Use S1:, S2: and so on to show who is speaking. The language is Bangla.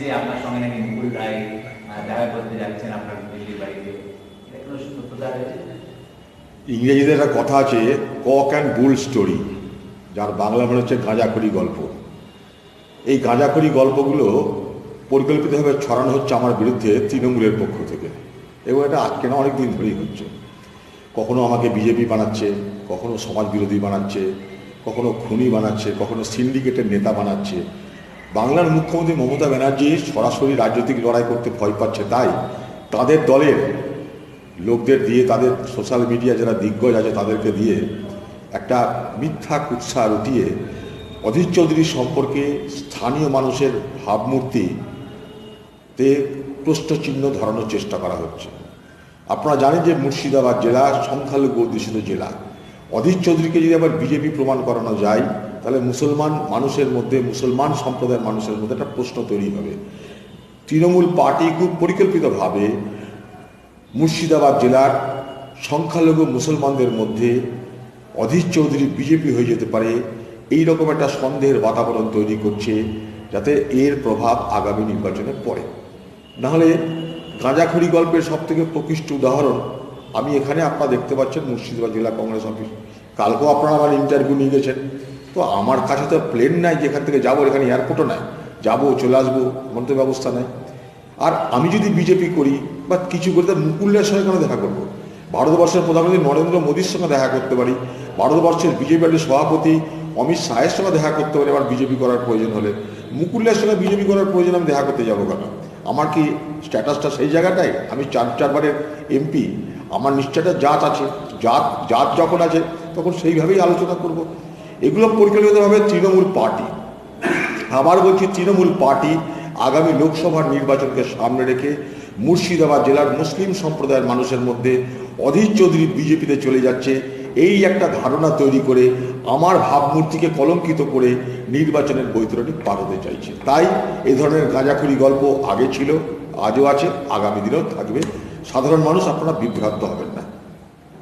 S1: যে আপনার সঙ্গে নাকি মুকুল রায় দেখা করতে যাচ্ছেন আপনার দিল্লির বাড়িতে
S2: ইংরেজিদের একটা কথা আছে, কক অ্যান্ড বুল স্টোরি যার বাংলা মানে হচ্ছে গাঁজাখড়ি গল্প। এই গাঁজাখড়ি গল্পগুলো পরিকল্পিতভাবে ছড়ানো হচ্ছে আমার বিরুদ্ধে তৃণমূলের পক্ষ থেকে, এবং এটা আজকে না অনেক দিন ধরেই হচ্ছে। কখনো আমাকে বিজেপি বানাচ্ছে, কখনো সমাজ বিরোধী বানাচ্ছে, কখনো খুনি বানাচ্ছে, কখনো সিন্ডিকেটের নেতা বানাচ্ছে বাংলার মুখ্যমন্ত্রী মমতা ব্যানার্জি সরাসরি রাজনৈতিক লড়াই করতে ভয় পাচ্ছে। তাই তাদের দলের লোকদের দিয়ে, তাদের সোশ্যাল মিডিয়া যারা দিগ্গজ আছে, তাদেরকে দিয়ে একটা মিথ্যা কুৎসা রটিয়ে অধীর চৌধুরী সম্পর্কে স্থানীয় মানুষের ভাবমূর্তি তে প্রশ্নচিহ্ন ধরানোর চেষ্টা করা হচ্ছে। আপনারা জানেন যে মুর্শিদাবাদ জেলা সংখ্যালঘু অধ্যুষিত জেলা। অধীর চৌধুরীকে যদি আবার বিজেপি প্রমাণ করানো যায়, তাহলে মুসলমান মানুষের মধ্যে, মুসলমান সম্প্রদায়ের মানুষের মধ্যে একটা প্রশ্ন তৈরি হবে। তৃণমূল পার্টি খুব পরিকল্পিতভাবে মুর্শিদাবাদ জেলার সংখ্যালঘু মুসলমানদের মধ্যে অধীর চৌধুরী বিজেপি হয়ে যেতে পারে, এই রকম একটা সন্দেহের বাতাবরণ তৈরি করছে যাতে এর প্রভাব আগামী নির্বাচনে পড়ে। নাহলে গাঁজাখড়ি গল্পের সব থেকে প্রকৃষ্ট উদাহরণ আমি এখানে আপনারা দেখতে পাচ্ছেন মুর্শিদাবাদ জেলা কংগ্রেস অফিস। কালকেও আপনারা আমার ইন্টারভিউ নিয়ে গেছেন। তো আমার কাছে তো প্লেন নাই যেখান থেকে যাব, এখানে এয়ারপোর্টও নাই। যাব, চলে আসব এমন ব্যবস্থা নেই। আর আমি যদি বিজেপি করি, বা কিছু করি তার মুকুল্লের সঙ্গে কেন দেখা করব? ভারতবর্ষের প্রধানমন্ত্রী নরেন্দ্র মোদীর সঙ্গে দেখা করতে পারি। ভারতবর্ষের বিজেপি পার্টির সভাপতি অমিত শাহের সঙ্গে দেখা করতে পারি, আমার বিজেপি করার প্রয়োজন হলে। মুকুল্লার সঙ্গে বিজেপি করার প্রয়োজন, আমি দেখা করতে যাব কেন? আমার কি স্ট্যাটাসটা সেই জায়গাটায়? আমি চার, চারবারের এমপি আমার নিশ্চয়টা জাত আছে, জাত জাত যখন আছে, তখন সেইভাবেই আলোচনা করব। এগুলো পরিকল্পিতভাবে তৃণমূল পার্টি। আবার বলছি, তৃণমূল পার্টি আগামী লোকসভার নির্বাচনকে সামনে রেখে মুর্শিদাবাদ জেলার মুসলিম সম্প্রদায়ের মানুষের মধ্যে অধীর চৌধুরী বিজেপিতে চলে যাচ্ছে। এই একটা ধারণা তৈরি করে আমার ভাবমূর্তিকে কলঙ্কিত করে নির্বাচনের বৈতরণী পার হতে চাইছে। তাই এ ধরনের গাঁজাখুরি গল্প আগে ছিল, আজও আছে, আগামী দিনেও থাকবে। সাধারণ মানুষ আপনারা বিভ্রান্ত হবেন না।